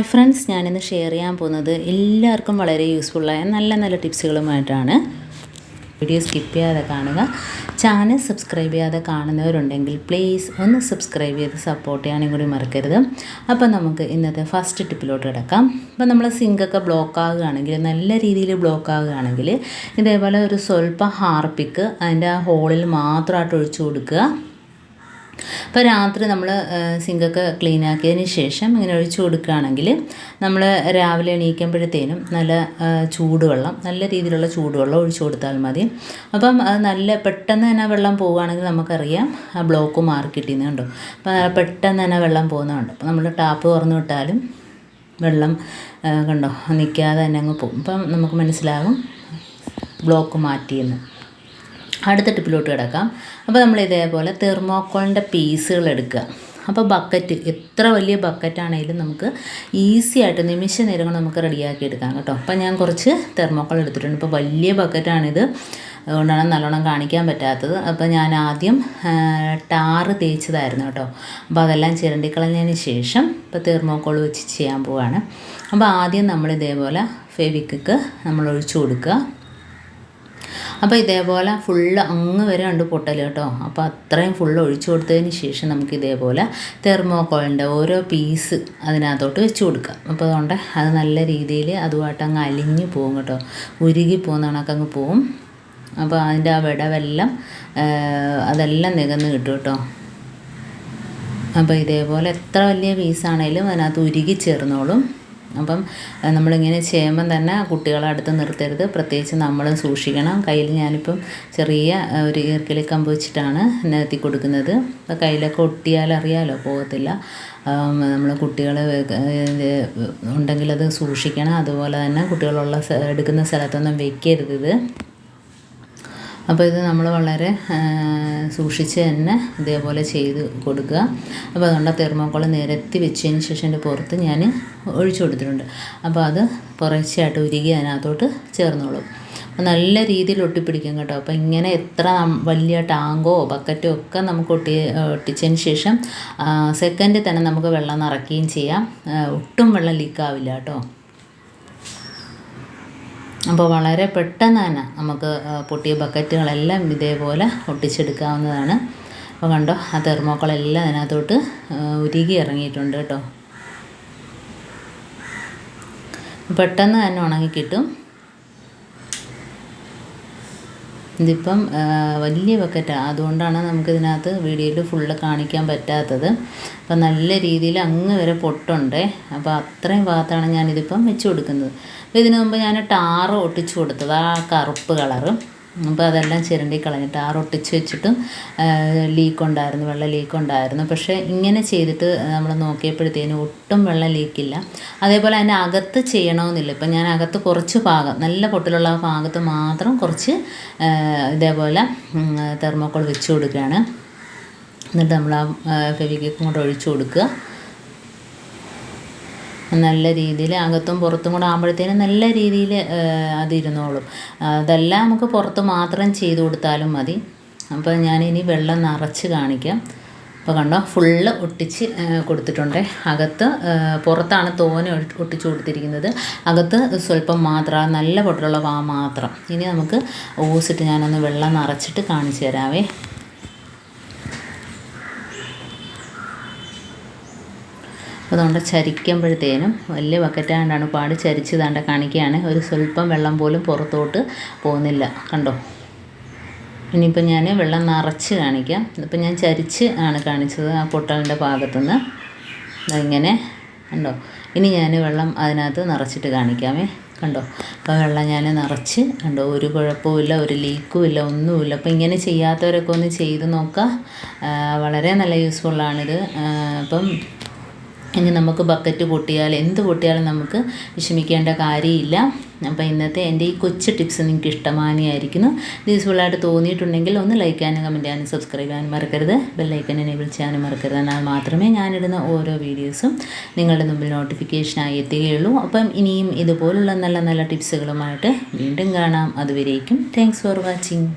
Hi friends ഞാനിന്ന് share ചെയ്യാൻ പോകുന്നത് എല്ലാവർക്കും വളരെ യൂസ്ഫുള്ളായ നല്ല നല്ല ടിപ്സുകളുമായിട്ടാണ്. വീഡിയോ സ്കിപ്പ് ചെയ്യാതെ കാണുക. ചാനൽ സബ്സ്ക്രൈബ് ചെയ്യാതെ കാണുന്നവരുണ്ടെങ്കിൽ പ്ലീസ് ഒന്ന് സബ്സ്ക്രൈബ് ചെയ്ത് സപ്പോർട്ട് ചെയ്യാനും കൂടി മറക്കരുത്. അപ്പോൾ നമുക്ക് ഇന്നത്തെ ഫസ്റ്റ് ടിപ്പിലോട്ട് കിടക്കാം. അപ്പോൾ നമ്മൾ സിങ്കൊക്കെ ബ്ലോക്ക് ആകുകയാണെങ്കിൽ നല്ല രീതിയിൽ ബ്ലോക്ക് ആകുകയാണെങ്കിൽ ഇതേപോലെ ഒരു സ്വല്പം ഹാർപ്പിക്ക് അതിന്റെ ആ ഹോളിൽ മാത്രമായിട്ട് ഒഴിച്ചു കൊടുക്കുക. അപ്പോൾ രാത്രി നമ്മൾ സിങ്കൊക്കെ ക്ലീൻ ആക്കിയതിന് ശേഷം ഇങ്ങനെ ഒഴിച്ചു കൊടുക്കുകയാണെങ്കിൽ നമ്മൾ രാവിലെ എണീക്കുമ്പോഴത്തേനും നല്ല ചൂടുവെള്ളം നല്ല രീതിയിലുള്ള ചൂടുവെള്ളം ഒഴിച്ചു കൊടുത്താൽ മതി. അപ്പം അത് നല്ല പെട്ടെന്ന് തന്നെ വെള്ളം പോവുകയാണെങ്കിൽ നമുക്കറിയാം ആ ബ്ലോക്ക് മാറി കിട്ടിയെന്ന് കണ്ടോ. അപ്പോൾ പെട്ടെന്ന് തന്നെ വെള്ളം പോകുന്നതുണ്ട് അപ്പോൾ നമ്മൾ ടാപ്പ് തുറന്നു വിട്ടാലും വെള്ളം കണ്ടോ നിൽക്കാതെ തന്നെ അങ്ങ് പോകും. അപ്പം നമുക്ക് മനസ്സിലാകും ബ്ലോക്ക് മാറ്റിയെന്ന്. അടുത്ത ടിപ്പിലോട്ട് കിടക്കാം. അപ്പോൾ നമ്മൾ ഇതേപോലെ തെർമോക്കോളിന്റെ പീസുകൾ എടുക്കുക. അപ്പോൾ ബക്കറ്റ് എത്ര വലിയ ബക്കറ്റാണെങ്കിലും നമുക്ക് ഈസി ആയിട്ട് നിമിഷ നേരം കൊണ്ട് നമുക്ക് റെഡിയാക്കി എടുക്കാം കേട്ടോ. അപ്പോൾ ഞാൻ കുറച്ച് തെർമോക്കോൾ എടുത്തിട്ടുണ്ട്. ഇപ്പോൾ വലിയ ബക്കറ്റാണിത് അതുകൊണ്ടാണ് നല്ലോണം കാണിക്കാൻ പറ്റാത്തത്. അപ്പോൾ ഞാൻ ആദ്യം ടാറ് തേച്ചതായിരുന്നു കേട്ടോ. അപ്പോൾ അതെല്ലാം ചിരണ്ടിക്കളഞ്ഞതിന് ശേഷം ഇപ്പോൾ തെർമോക്കോൾ വെച്ച് ചെയ്യാൻ പോവാണ്. അപ്പോൾ ആദ്യം നമ്മൾ ഇതേപോലെ ഫെവിക്ക് നമ്മൾ ഒഴിച്ചു കൊടുക്കുക. അപ്പോൾ ഇതേപോലെ ഫുള്ള് അങ്ങ് വരെ ഉണ്ട് പൊട്ടൽ കേട്ടോ. അപ്പോൾ അത്രയും ഫുള്ള് ഒഴിച്ചു കൊടുത്തതിന് ശേഷം നമുക്ക് ഇതേപോലെ തെർമോക്കോളിന്റെ ഓരോ പീസ് അതിനകത്തോട്ട് വെച്ച് കൊടുക്കാം. അപ്പോൾ അതുകൊണ്ട് അത് നല്ല രീതിയിൽ അതുമായിട്ട് അങ്ങ് അലിഞ്ഞു പോകും കേട്ടോ. ഉരുകി പോകുന്ന കണക്ക് അങ്ങ് പോവും. അപ്പോൾ അതിന്റെ ആ വിടവെല്ലാം അതെല്ലാം നികന്ന് കിട്ടും കേട്ടോ. അപ്പോൾ ഇതേപോലെ എത്ര വലിയ പീസാണേലും അതിനകത്ത് ഉരുകി ചേർന്നോളും. അപ്പം നമ്മളിങ്ങനെ ചെയ്യുമ്പം തന്നെ കുട്ടികളെ അടുത്ത് നിർത്തരുത്. പ്രത്യേകിച്ച് നമ്മൾ സൂക്ഷിക്കണം. കയ്യിൽ ഞാനിപ്പം ചെറിയ ഒരു ഈർക്കിലി കമ്പ് വെച്ചിട്ടാണ് നിരത്തി കൊടുക്കുന്നത്. അപ്പം കയ്യിലൊക്കെ ഒട്ടിയാൽ അറിയാലോ പോകത്തില്ല. നമ്മൾ കുട്ടികൾ ഉണ്ടെങ്കിൽ അത് സൂക്ഷിക്കണം. അതുപോലെ തന്നെ കുട്ടികളുള്ള എടുക്കുന്ന സ്ഥലത്തൊന്നും വെക്കരുത് ഇത്. അപ്പോൾ ഇത് നമ്മൾ വളരെ സൂക്ഷിച്ച് തന്നെ ഇതേപോലെ ചെയ്ത് കൊടുക്കുക. അപ്പോൾ അതുകൊണ്ട് തെർമോക്കോൾ നിരത്തി വെച്ചതിന് ശേഷം എന്റെ പുറത്ത് ഞാൻ ഒഴിച്ചു കൊടുത്തിട്ടുണ്ട്. അപ്പോൾ അത് കുറേശ്ശായിട്ട് ഉരുകി അതിനകത്തോട്ട് ചേർന്നോളും. നല്ല രീതിയിൽ ഒട്ടിപ്പിടിക്കും കേട്ടോ. അപ്പോൾ ഇങ്ങനെ എത്ര വലിയ ടാങ്കോ ബക്കറ്റോ ഒക്കെ നമുക്ക് ഒട്ടി ഒട്ടിച്ചതിന് ശേഷം സെക്കൻഡിൽ തന്നെ നമുക്ക് വെള്ളം നിറയ്ക്കുകയും ചെയ്യാം. ഒട്ടും വെള്ളം ലീക്കാവില്ല കേട്ടോ. അപ്പോൾ വളരെ പെട്ടെന്ന് തന്നെ നമുക്ക് പൊട്ടിയ ബക്കറ്റുകളെല്ലാം ഇതേപോലെ ഒട്ടിച്ചെടുക്കാവുന്നതാണ്. അപ്പോൾ കണ്ടോ ആ തെർമോക്കളെല്ലാം അതിനകത്തോട്ട് ഉരുകി ഇറങ്ങിയിട്ടുണ്ട് കേട്ടോ. പെട്ടെന്ന് തന്നെ ഉണങ്ങി കിട്ടും ഇതിപ്പം വലിയ ബക്കറ്റാണ് അതുകൊണ്ടാണ് നമുക്കിതിനകത്ത് വീഡിയോയിൽ ഫുള്ള് കാണിക്കാൻ പറ്റാത്തത്. അപ്പം നല്ല രീതിയിൽ അങ്ങ് വരെ പൊട്ടുണ്ടേ. അപ്പോൾ അത്രയും ഭാഗത്താണ് ഞാനിതിപ്പം വെച്ച് കൊടുക്കുന്നത്. അപ്പോൾ ഇതിനു മുമ്പ് ഞാൻ ടാറ് ഒട്ടിച്ചു കൊടുത്തത് ആ കറുപ്പ് കളറ്. അപ്പോൾ അതെല്ലാം ചിരണ്ടി കളഞ്ഞിട്ട് ആറ് ഒട്ടിച്ച് വെച്ചിട്ടും ലീക്ക് ഉണ്ടായിരുന്നു വെള്ളം ലീക്ക് ഉണ്ടായിരുന്നു. പക്ഷേ ഇങ്ങനെ ചെയ്തിട്ട് നമ്മൾ നോക്കിയപ്പോഴത്തേനും ഒട്ടും വെള്ളം ലീക്കില്ല അതേപോലെ അതിന്റെ അകത്ത് ചെയ്യണമെന്നില്ല ഇപ്പം ഞാൻ അകത്ത് കുറച്ച് ഭാഗം നല്ല പൊട്ടിലുള്ള ഭാഗത്ത് മാത്രം കുറച്ച് ഇതേപോലെ തെർമോക്കോൾ വെച്ച് കൊടുക്കുകയാണ്. എന്നിട്ട് നമ്മൾ ആ ഫെവിക്കും കൂടെ ഒഴിച്ചു കൊടുക്കുക. നല്ല രീതിയിൽ അകത്തും പുറത്തും കൂടെ ആകുമ്പോഴത്തേനും നല്ല രീതിയിൽ അതിരുന്നോളും. അതെല്ലാം നമുക്ക് പുറത്ത് മാത്രം ചെയ്ത് കൊടുത്താലും മതി. അപ്പോൾ ഞാനിനി വെള്ളം നിറച്ച് കാണിക്കാം. അപ്പോൾ കണ്ടോ ഫുള്ള് ഒട്ടിച്ച് കൊടുത്തിട്ടുണ്ട്. അകത്ത് പുറത്താണ് തോന ഒട്ടിച്ച് കൊടുത്തിരിക്കുന്നത്. അകത്ത് സ്വല്പം മാത്രം നല്ല പൊട്ടുള്ള വാ മാത്രം. ഇനി നമുക്ക് ഓസിട്ട് ഞാനൊന്ന് വെള്ളം നിറച്ചിട്ട് കാണിച്ചു തരാവേ. അതുകൊണ്ട് ചരിക്കുമ്പോഴത്തേനും വലിയ ബക്കറ്റാണ്ടാണ് പാട് ചരിച്ചതാണ്ട് കാണിക്കുകയാണ് ഒരു സ്വല്പം വെള്ളം പോലും പുറത്തോട്ട് പോകുന്നില്ല. കണ്ടോ? ഇനിയിപ്പോൾ ഞാൻ വെള്ളം നിറച്ച് കാണിക്കാം. ഇപ്പം ഞാൻ ചരിച്ച് ആണ് കാണിച്ചത് ആ പൊട്ടലിന്റെ ഭാഗത്തുനിന്ന്. ഇങ്ങനെ. കണ്ടോ? ഇനി ഞാൻ വെള്ളം അതിനകത്ത് നിറച്ചിട്ട് കാണിക്കാമേ. കണ്ടോ? അപ്പോൾ വെള്ളം ഞാൻ നിറച്ച്. കണ്ടോ? ഒരു കുഴപ്പമില്ല ഒരു ലീക്കും ഇല്ല ഒന്നുമില്ല. അപ്പോൾ ഇങ്ങനെ ചെയ്യാത്തവരൊക്കെ ഒന്ന് ചെയ്ത് നോക്കുക വളരെ നല്ല യൂസ്ഫുള്ളാണിത് അപ്പം ഇനി നമുക്ക് ബക്കറ്റ് പൊട്ടിയാൽ എന്ത് പൊട്ടിയാലും നമുക്ക് വിഷമിക്കേണ്ട കാര്യമില്ല. അപ്പോൾ ഇന്നത്തെ എന്റെ ഈ കൊച്ചു ടിപ്സ് നിങ്ങൾക്ക് ഇഷ്ടമാനിയായിരിക്കുന്നു. യൂസ്ഫുള്ളായിട്ട് തോന്നിയിട്ടുണ്ടെങ്കിൽ ഒന്ന് ലൈക്ക് ചെയ്യാനും കമന്റ് ചെയ്യാനും സബ്സ്ക്രൈബ് ചെയ്യാനും മറക്കരുത്. ബെല്ലൈക്കൻ എനേബിൾ ചെയ്യാനും മറക്കരുത്. എന്നാൽ മാത്രമേ ഞാനിടുന്ന ഓരോ വീഡിയോസും നിങ്ങളുടെ മുമ്പിൽ നോട്ടിഫിക്കേഷനായി എത്തുകയുള്ളൂ. അപ്പം ഇനിയും ഇതുപോലുള്ള നല്ല നല്ല ടിപ്സുകളുമായിട്ട് വീണ്ടും കാണാം. അതുവരേക്കും താങ്ക്സ് ഫോർ വാച്ചിങ്